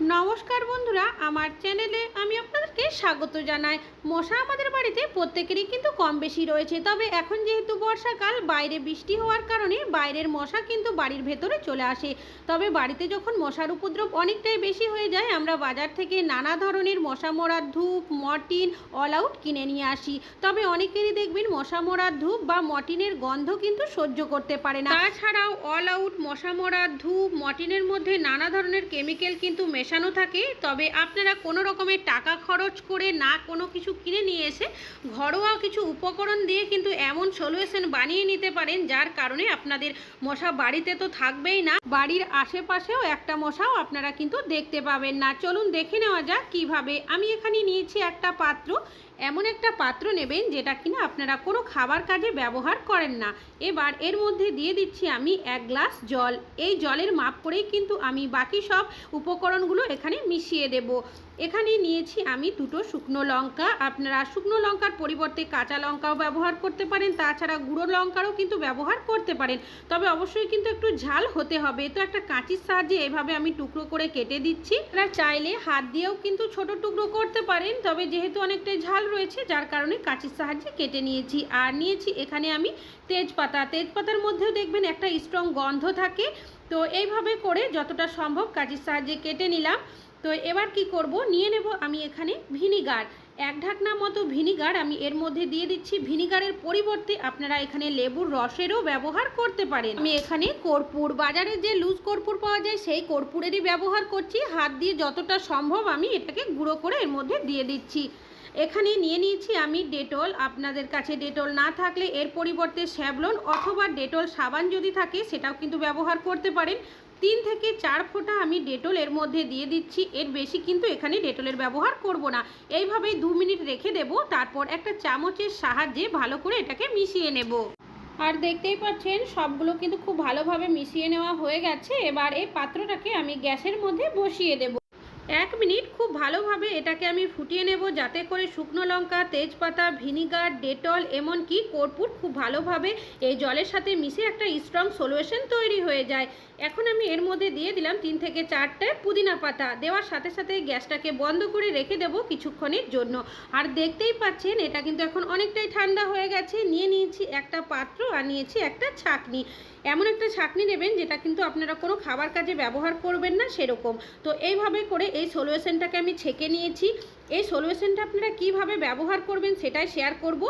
নমস্কার বন্ধুরা, আমার চ্যানেলে আমি আপনাদেরকে স্বাগত জানাই। মশা আমাদের বাড়িতে প্রত্যেকেরই কিন্তু কম বেশি রয়েছে, তবে এখন যেহেতু বর্ষাকাল, বাইরে বৃষ্টি হওয়ার কারণে বাইরের মশা কিন্তু বাড়ির ভেতরে চলে আসে। তবে বাড়িতে যখন মশার উপদ্রব অনেকটাই বেশি হয়ে যায়, আমরা বাজার থেকে নানা ধরনের মশা মরার ধূপ, মর্টিন, অল আউট কিনে নিয়ে আসি। তবে অনেকেরই দেখবেন মশা মরার ধূপ বা মর্টিনের গন্ধ কিন্তু সহ্য করতে পারে না। তাছাড়াও অল আউট মশা মরার ধূপ, মর্টিনের মধ্যে নানা ধরনের কেমিক্যাল কিন্তু মেশানো থাকে, তবে আপনারা কোনো রকমের টাকা খরচ করে না কোনো কিছু কিনে নিয়ে এসে ঘরোয়া কিছু উপকরণ দিয়ে কিন্তু এমন সলিউশন বানিয়ে নিতে পারেন, যার কারণে আপনাদের মশা বাড়িতে তো থাকবেই না, বাড়ির আশেপাশেও একটা মশাও আপনারা কিন্তু দেখতে পাবেন না। চলুন দেখে নেওয়া যাক কীভাবে আমি এখানে নিয়েছি একটা পাত্র। এমন একটা পাত্র নেবেন যেটা কিনা আপনারা কোনো খাবার কাজে ব্যবহার করেন না। এবার এর মধ্যে দিয়ে দিচ্ছি আমি এক গ্লাস জল। এই জলের মাপ করেই কিন্তু আমি বাকি সব উপকরণগুলো এখানে মিশিয়ে দেব। এখানে নিয়েছি আমি দুটো শুকনো লঙ্কা। আপনারা শুকনো লঙ্কার পরিবর্তে কাঁচা লঙ্কাও ব্যবহার করতে পারেন, তাছাড়া গুঁড়ো লঙ্কারও কিন্তু ব্যবহার করতে পারেন। তবে অবশ্যই কিন্তু একটু ঝাল হতে হবে। তো একটা কাঁচির সাহায্যে এভাবে আমি টুকরো করে কেটে দিচ্ছি। আপনারা চাইলে হাত দিয়েও কিন্তু ছোট টুকরো করতে পারেন, তবে যেহেতু অনেকটাই ঝাল রয়েছে, যার কারণে কাঁচির সাহায্যে কেটে নিয়েছি। আর নিয়েছি এখানে আমি তেজপাতা। তেজপাতার মধ্যেও দেখবেন একটা স্ট্রং গন্ধ থাকে। তো এইভাবে করে যতটা সম্ভব কাঁচির সাহায্যে কেটে নিলাম। তো এবার কি করব? নিয়ে নেব আমি এখানে ভিনিগার। এক ঢাকনা মতো ভিনিগার আমি এর মধ্যে দিয়ে দিচ্ছি। ভিনিগারের পরিবর্তে আপনারা এখানে লেবুর রসেরও ব্যবহার করতে পারেন। আমি এখানে কর্পূর, বাজারে যে লুজ কর্পূর পাওয়া যায় সেই কর্পূরেরই ব্যবহার করছি। হাত দিয়ে যতটা সম্ভব আমি এটাকে গুঁড়ো করে এর মধ্যে দিয়ে দিচ্ছি। এখানে নিয়ে নিয়েছি আমি ডেটল। আপনাদের কাছে ডেটল না থাকলে এর পরিবর্তে স্যাভলন অথবা ডেটল সাবান যদি থাকে, সেটাও কিন্তু ব্যবহার করতে পারেন। তিন থেকে চার ফোঁটা আমি ডেটল এর মধ্যে দিয়ে দিচ্ছি। এর বেশি কিন্তু এখানে ডেটলের ব্যবহার করব না। এইভাবেই দু মিনিট রেখে দেব, তারপর একটা চামচের সাহায্যে ভালো করে এটাকে মিশিয়ে নেব। আর দেখতেই পাচ্ছেন, সবগুলো কিন্তু খুব ভালোভাবে মিশিয়ে নেওয়া হয়ে গেছে। এবার এই পাত্রটাকে আমি গ্যাসের মধ্যে বসিয়ে দেব। এক মিনিট খুব ভালোভাবে এটাকে আমি ফুটিয়ে নেব যাতে করে শুকনো লঙ্কা, তেজপাতা, ভিনিগার, ডেটল এমনকি কর্পূর খুব ভালোভাবে এই জলের সাথে মিশে একটা স্ট্রং সলিউশন তৈরি হয়ে যায়। এখন আমি এর মধ্যে দিয়ে দিলাম তিন থেকে চারটে পুদিনা পাতা। দেওয়ার সাথে সাথে গ্যাসটাকে বন্ধ করে রেখে দেব কিছুক্ষণের জন্য। আর দেখতেই পাচ্ছেন, এটা কিন্তু এখন অনেকটাই ঠান্ডা হয়ে গেছে। নিয়ে নিয়েছি একটা পাত্র আর নিয়েছি একটা ছাকনি। এমন একটা ছাকনি নেবেন যেটা কিন্তু আপনারা কোনো খাবার কাজে ব্যবহার করবেন না সেরকম। তো এইভাবে করে এই সলিউশনটাকে আমি ছেঁকে নিয়েছি। এই সলিউশনটা আপনারা কীভাবে ব্যবহার করবেন সেটাই শেয়ার করব।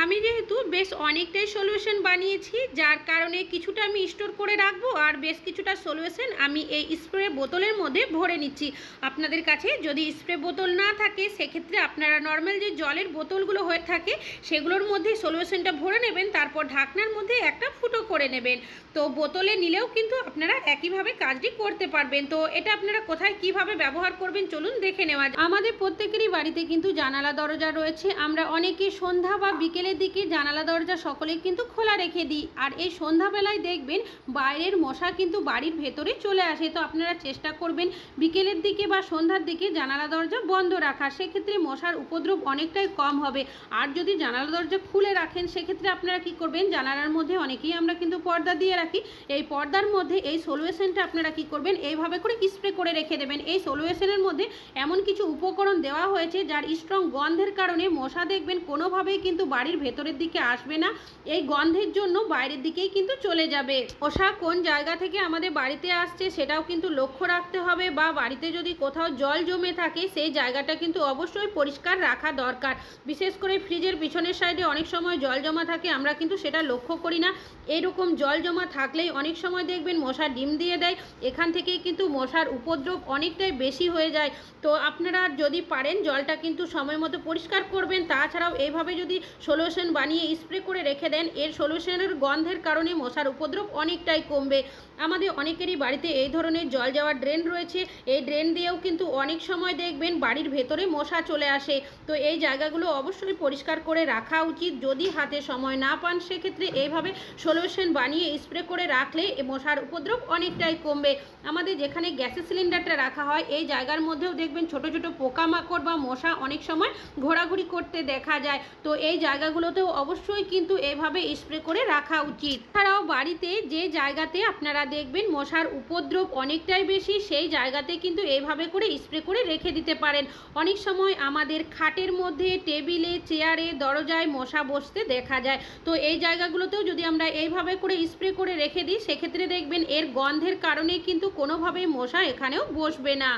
আমি যেহেতু বেশ অনেকটাই সলিউশন বানিয়েছি, যার কারণে কিছুটা আমি স্টোর করে রাখব আর বেশ কিছুটা সলিউশন আমি এই স্প্রে বোতলের মধ্যে ভরে নিচ্ছি। আপনাদের কাছে যদি স্প্রে বোতল না থাকে, সেক্ষেত্রে আপনারা নর্মাল যে জলের বোতলগুলো হয়ে থাকে, সেগুলোর মধ্যে সলিউশনটা ভরে নেবেন, তারপর ঢাকনার মধ্যে একটা ফুটো করে নেবেন। তো বোতলে নিলেও কিন্তু আপনারা একইভাবে কাজটি করতে পারবেন। তো এটা আপনারা কোথায় কীভাবে ব্যবহার করবেন, চলুন দেখে নেওয়া আমাদের প্রত্যেকেরই বাড়িতে কিন্তু জানালা দরজা রয়েছে। আমরা অনেকে সন্ধ্যা বা বিকেলের দিকে জানালা দরজা সকলেই কিন্তু খোলা রেখে দিই। আর এই সন্ধ্যাবেলায় দেখবেন বাইরের মশা কিন্তু বাড়ির ভেতরে চলে আসে। তো আপনারা চেষ্টা করবেন বিকেলের দিকে বা সন্ধ্যার দিকে জানালা দরজা বন্ধ রাখা। সেক্ষেত্রে মশার উপদ্রব অনেকটাই কম হবে। আর যদি জানালা দরজা খুলে রাখেন, সেক্ষেত্রে আপনারা কি করবেন? জানালার মধ্যে অনেকেই আমরা কিন্তু পর্দা দিয়ে রাখি। এই পর্দার মধ্যে এই সলিউশনটা আপনারা কি করবেন? এইভাবে করে স্প্রে করে রেখে দেবেন। এই সলিউশনের মধ্যে এমন কিছু উপকরণ দেওয়া হয়েছে, যার স্ট্রং গন্ধের কারণে মশা দেখবেন কোনোভাবেই কিন্তু বাড়ির ভেতরের দিকে আসবে না, এই গন্ধের জন্য বাইরের দিকেই কিন্তু চলে যাবে। মশা কোন জায়গা থেকে আমাদের বাড়িতে আসছে সেটাও কিন্তু লক্ষ্য রাখতে হবে বা বাড়িতে যদি কোথাও জল জমে থাকে সেই জায়গাটা কিন্তু অবশ্যই পরিষ্কার রাখা দরকার। বিশেষ করে ফ্রিজের পিছনের সাইডে অনেক সময় জল জমা থাকে, আমরা কিন্তু সেটা লক্ষ্য করি না। এইরকম জল জমা থাকলেই অনেক সময় দেখবেন মশা ডিম দিয়ে দেয়, এখান থেকেই কিন্তু মশার উপদ্রব অনেকটাই বেশি হয়ে যায়। তো আপনারা যদি পারেন জলটা কিন্তু সময় মতো পরিষ্কার করবেন, তাছাড়াও এইভাবে যদি সলিউশন বানিয়ে স্প্রে করে রেখে দেন। এর সলিউশনের গন্ধের কারণে মশার উপদ্রব অনেকটাই কমবে। আমাদের অনেকেরই বাড়িতে এই ধরনের জল যাওয়ার ড্রেন রয়েছে। এই ড্রেন দিয়েও কিন্তু অনেক সময় দেখবেন বাড়ির ভেতরে মশা চলে আসে। তো এই জায়গাগুলো অবশ্যই পরিষ্কার করে রাখা উচিত। যদি হাতে সময় না পান, সেক্ষেত্রে এইভাবে সলিউশন বানিয়ে স্প্রে করে রাখলে মশার উপদ্রব অনেকটাই কমবে। আমাদের যেখানে গ্যাসের সিলিন্ডারটা রাখা হয়, এই জায়গার মধ্যেও দেখবেন ছোট ছোট পোকামাকড় বা মশা অনেক সময় ঘোরাঘুরি করতে দেখা যায়। তো এই জায়গাগুলোতেও অবশ্যই কিন্তু এভাবে স্প্রে করে রাখা উচিত। এছাড়াও বাড়িতে যে জায়গাতে আপনারা দেখবেন মশার উপদ্রব অনেকটাই বেশি, সেই জায়গাতে কিন্তু এইভাবে করে স্প্রে করে রেখে দিতে পারেন। অনেক সময় আমাদের খাটের মধ্যে, টেবিলে, চেয়ারে, দরজায় মশা বসতে দেখা যায়। তো এই জায়গাগুলোতেও যদি আমরা এইভাবে করে স্প্রে করে রেখে দিই, সেক্ষেত্রে দেখবেন এর গন্ধের কারণে কিন্তু কোনোভাবেই মশা এখানেও বসবে না।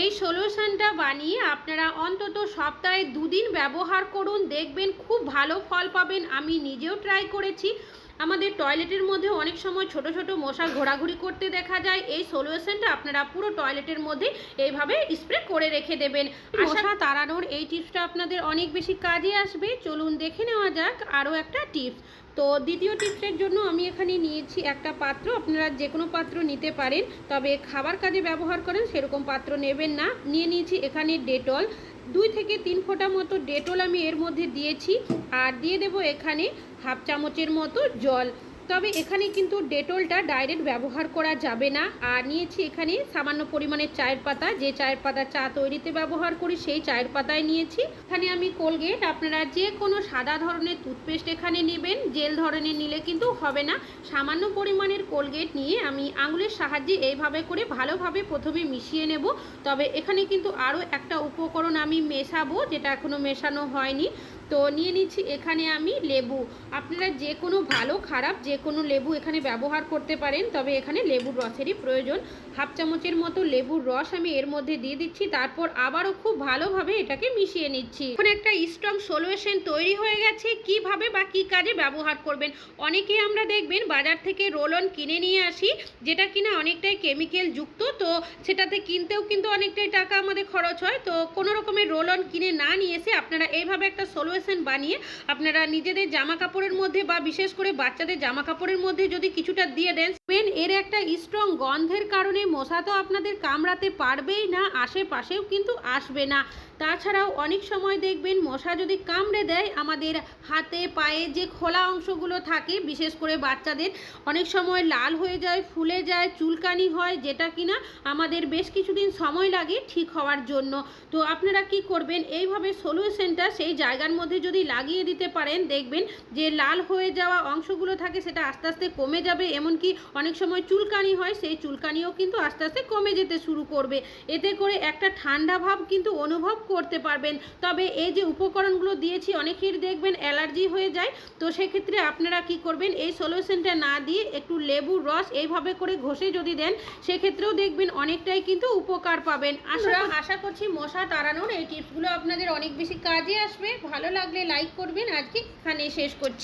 এই সলিউশনটা বানিয়ে আপনারা অন্তত সপ্তাহে দুদিন ব্যবহার করুন। দেখবেন খুব ভালো ফল পাবেন আমি নিজেও ট্রাই করেছি। আমাদের টয়লেটের মধ্যে অনেক সময় ছোট ছোট মশা ঘোরাঘুরি করতে দেখা যায় এই সলিউশনটা আপনারা পুরো টয়লেটের মধ্যে এইভাবে স্প্রে করে রেখে দেবেন। মশা তাড়ানোর এই টিপসটা আপনাদের অনেক বেশি কাজে আসবে। চলুন দেখে নেওয়া যাক আরও একটা টিপস তো দ্বিতীয় টিপসের জন্য আমি এখানে নিয়েছি একটা পাত্র আপনারা যে কোনো পাত্র নিতে পারেন তবে খাবার কাজে ব্যবহার করেন সেরকম পাত্র নেবেন না। নিয়ে নিয়েছি এখানে ডেটল দুই থেকে তিন ফোঁটা মতো ডেটল আমি এর মধ্যে দিয়েছি। আর দিয়ে দেব এখানে হাফ চামচের মতো জল। তবে এখানে কিন্তু ডেটলটা ডাইরেক্ট ব্যবহার করা যাবে না। আর নিয়েছি এখানে সামান্য পরিমাণে চায়ের পাতা। যে চায়ের পাতা চা তৈরিতে ব্যবহার করি, সেই চায়ের পাতায় নিয়েছি। এখানে আমি কোলগেট, আপনারা যে কোনো সাদা ধরনের টুথপেস্ট এখানে নেবেন। জেল ধরনের নিলে কিন্তু হবে না। সামান্য পরিমাণের কোলগেট নিয়ে আমি আঙুলের সাহায্যে এইভাবে করে ভালোভাবে প্রথমে মিশিয়ে নেব। তবে এখানে কিন্তু আরও একটা উপকরণ আমি মেশাবো, যেটা এখনও মেশানো হয়নি। তো নিয়ে নিচ্ছি, এখানে আমি লেবু। আপনারা যে কোনো ভালো, খারাপ, যে কোনো লেবু এখানে ব্যবহার করতে পারেন, তবে এখানে লেবুর রসেরই প্রয়োজন। হাফ চামচের মতো লেবুর রস আমি এর মধ্যে দিয়ে দিচ্ছি, তারপর আবারও খুব ভালোভাবে এটাকে মিশিয়ে নিচ্ছি। এখন একটা স্ট্রং সলিউশন তৈরি হয়ে গেছে, কীভাবে বা কী কাজে ব্যবহার করবেন? অনেকে আমরা দেখবেন বাজার থেকে রোল অন কিনে নিয়ে আসি, যেটা কিনা অনেকটাই কেমিক্যাল যুক্ত, তো সেটাতে কিনতেও কিন্তু অনেকটাই টাকা আমাদের খরচ হয়। তো কোনো রকমের রোল অন কিনে না নিয়ে এসে আপনারা এইভাবে একটা সলিউশন বানিয়ে আপনারা নিজেদের জামা কাপড়ের মধ্যে বা বিশেষ করে বাচ্চাদের জামা কাপড়ের মধ্যে যদি কিছুটা দিয়ে দেন, দেখবেন এর একটা স্ট্রং গন্ধের কারণে মশা তো আপনাদের কামড়াতে পারবেই না, আশেপাশেও কিন্তু আসবে না। তাছাড়াও অনেক সময় দেখবেন মশা যদি কামড়ে দেয়, আমাদের হাতে, পায়ে যে খোলা অংশগুলো থাকে, বিশেষ করে বাচ্চাদের, অনেক সময় লাল হয়ে যায়, ফুলে যায়, চুলকানি হয়, যেটা কিনা আমাদের বেশ কিছুদিন সময় লাগে ঠিক হওয়ার জন্য। তো আপনারা কি করবেন? এইভাবে সলিউশনটা সেই জায়গার মধ্যে যদি লাগিয়ে দিতে পারেন, দেখবেন যে লাল হয়ে যাওয়া অংশগুলো থাকে সেটা আস্তে আস্তে কমে যাবে। এমনকি অনেক সময় চুলকানি হয়, সেই চুলকানিও কিন্তু আস্তে আস্তে কমে যেতে শুরু করবে। এতে করে একটা ঠান্ডা ভাব কিন্তু অনুভব করতে পারবেন। তবে এই যে উপকরণগুলো দিয়েছি অনেকের দেখবেন অ্যালার্জি হয়ে যায়। তো সেক্ষেত্রে আপনারা কি করবেন, এই সলিউশনটা না দিয়ে একটু লেবুর রস এইভাবে করে ঘষে যদি দেন, সেক্ষেত্রেও দেখবেন অনেকটাই কিন্তু উপকার পাবেন। আশা আশা করছি মশা তাড়ানোর এই টিপসগুলো আপনাদের অনেক বেশি কাজে আসবে। ভালো লাগলে লাইক করবেন। আজকে এখানে শেষ করছি।